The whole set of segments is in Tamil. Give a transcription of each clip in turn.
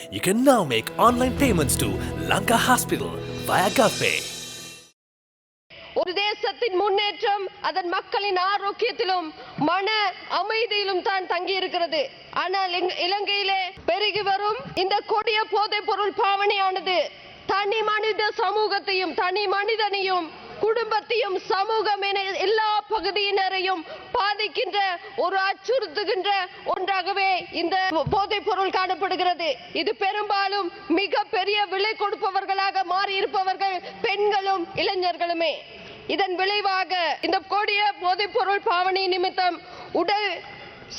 You can now make online payments to Lanka Hospital via GovPay. ஒரு தேசத்தின் முன்னேற்றம் அதன் மக்களின் ஆரோக்கியத்திலும் மன அமைதியிலும் தான் தங்கி இருக்கிறது ஆனால் இலங்கையிலே பெருகி வரும் இந்த கொடிய போதைப் பொருள் பாவனையானது தனி மனித சமூகத்தையும் தனி மனிதனையும் குடும்பத்தையும் சமூகம் என எல்லா பகுதியினரையும் பாதிக்கின்ற ஒரு அச்சுறுத்துகின்ற ஒன்றாகவே இந்த போதைப் பொருள் காணப்படுகிறது. இது பெரும்பாலும் மிக பெரிய விலை கொடுப்பவர்களாக மாறியிருப்பவர்கள் பெண்களும் இளைஞர்களுமே. இதன் விளைவாக இந்த கொடிய போதைப் பொருள் பாவனை நிமித்தம் உடல்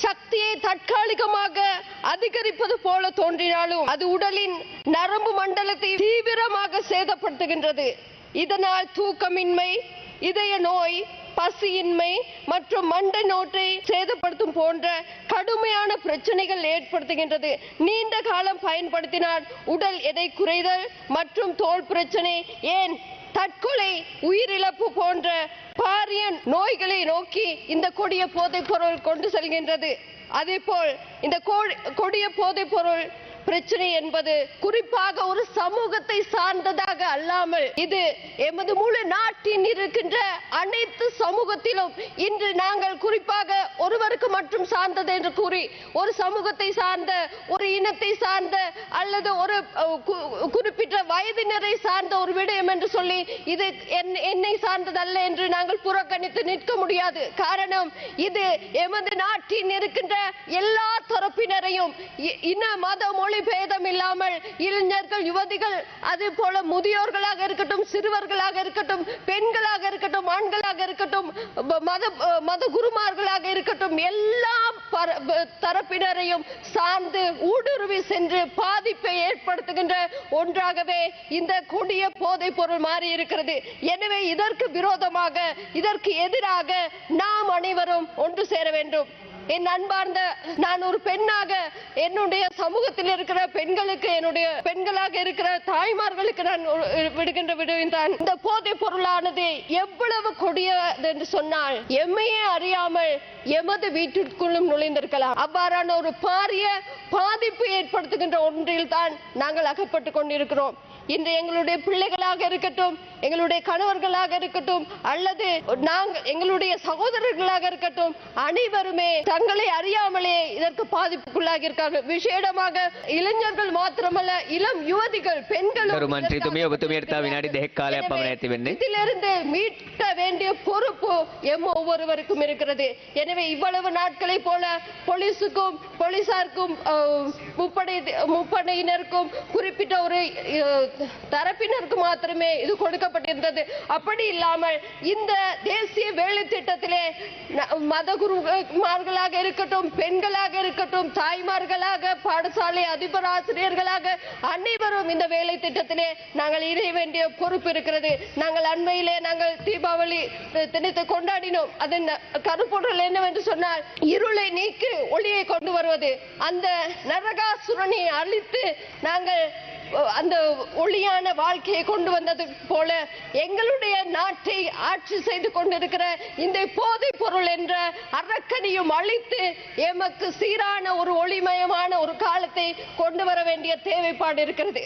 சக்தியை தற்காலிகமாக அதிகரிப்பது போல தோன்றினாலும் அது உடலின் நரம்பு மண்டலத்தை தீவிரமாக சேதப்படுத்துகின்றது. இதனால் தூக்கமின்மை இதய நோய் பசியின்மை மற்றும் மண்டை நோட்டை சேதப்படுத்தும் போன்ற கடுமையான பிரச்சனைகள் ஏற்படுத்துகின்றது. நீண்ட காலம் பயன்படுத்தினால் உடல் எடை குறைதல் மற்றும் தோல் பிரச்சனை ஏன் தற்கொலை உயிரிழப்பு போன்ற பாரிய நோய்களை நோக்கி இந்த கொடிய போதைப் பொருள் கொண்டு செல்கின்றது. அதேபோல் இந்த கொடிய போதைப் பொருள் பிரச்சனை என்பது குறிப்பாக ஒரு சமூகத்தை சார்ந்ததாக அல்லாமல் இது எமது முழு நாட்டின் இருக்கின்ற அனைத்து சமூகத்திலும் இன்று நாங்கள் குறிப்பாக ஒருவருக்கு மட்டும் சார்ந்தது என்று கூறி ஒரு சமூகத்தை சார்ந்த ஒரு இனத்தை சார்ந்த அல்லது ஒரு குறிப்பிட்ட வயதினரை சார்ந்த ஒரு விடயம் என்று சொல்லி இது என்னை சார்ந்ததல்ல என்று நாங்கள் புறக்கணித்து நிற்க முடியாது. காரணம் இது எமது நாட்டின் இருக்கின்ற எல்லா தரப்பினரையும் இ- இன மத மொழி பேதம் இல்லாமல் இளைஞர்கள் யுவதிகள் அதே போல முதியோர்களாக இருக்கட்டும் சிறுவர்களாக இருக்கட்டும் பெண்களாக இருக்கட்டும் ஆண்களாக இருக்கட்டும் மத மத குருமார்களாக இருக்கட்டும் எல்லா பர- தரப்பினரையும் சார்ந்து ஊடுருவி சென்று பாதிப்பை ஏற்படுத்துகின்ற ஒன்றாகவே இந்த கொடிய போதைப் பொருள் மாறி இருக்கிறது எனவே இதற்கு விரோதமாக இதற்கு எதிராக நாம் அனைவரும் ஒன்று சேர வேண்டும். என் அன்பார்ந்த நான் ஒரு பெண்ணாக என்னுடைய சமூகத்தில் இருக்கிற பெண்களுக்கு என்னுடைய பெண்களாக இருக்கிற தாய்மார்களுக்கு நான் விடுகின்ற விடுவின் தான். இந்த போதைப் பொருளானது எவ்வளவு கொடியது என்று சொன்னால் எம்மையே அறியாமல் எமது வீட்டிற்குள்ளும் நுழைந்திருக்கலாம். அவ்வாறான ஒரு பாரிய பாதிப்பு ஏற்படுத்துகின்ற ஒன்றில் தான் நாங்கள் அகப்பட்டு கொண்டிருக்கிறோம். இன்று எங்களுடைய பிள்ளைகளாக இருக்கட்டும் எங்களுடைய கணவர்களாக இருக்கட்டும் அல்லது நாங்கள் எங்களுடைய சகோதரர்களாக இருக்கட்டும் அனைவருமே தங்களை அறியாமலே இதற்கு பாதிப்புக்குள்ளாகி இருக்காங்க விசேடமாக இளைஞர்கள் மாத்திரமல்ல இளம் யுவதிகள் பெண்களும் இதிலிருந்து மீட்க வேண்டிய பொறுப்பு எம் ஒவ்வொருவருக்கும் இருக்கிறது. எனவே இவ்வளவு நாட்களை போல போலீஸுக்கும் போலீசாருக்கும் முப்படை முப்படையினருக்கும் குறிப்பிட்ட ஒரு தரப்பினருக்கு மாத்திரமே இது கொடுக்கப்பட்டிருந்தது. அப்படி இல்லாமல் இந்த தேசிய வேலை திட்டத்திலே ந- மத குருமார்களாக இருக்கட்டும் பெண்களாக இருக்கட்டும் தாய்மார்களாக பாடசாலை அதிபர் ஆசிரியர்களாக அனைவரும் இந்த வேலை திட்டத்திலே நாங்கள் இணைய வேண்டிய பொறுப்பு இருக்கிறது. நாங்கள் அண்மையிலே நாங்கள் தீபாவளி தினத்தை கொண்டாடினோம். அதன் கருப்பொருள் என்னவென்று சொன்னால் இருளை நீக்கி ஒளியை கொண்டு வருவது. அந்த நரகாசுரனை அழித்து நாங்கள் அந்த ஒளியான வாழ்க்கையை கொண்டு வந்தது போல எங்களுடைய நாட்டை ஆட்சி செய்து கொண்டிருக்கிற இந்த போதைப் பொருள் என்ற அரக்கனையும் அழித்து எமக்கு சீரான ஒரு ஒளிமயமான ஒரு காலத்தை கொண்டு வர வேண்டிய தேவைப்பாடு இருக்கிறது.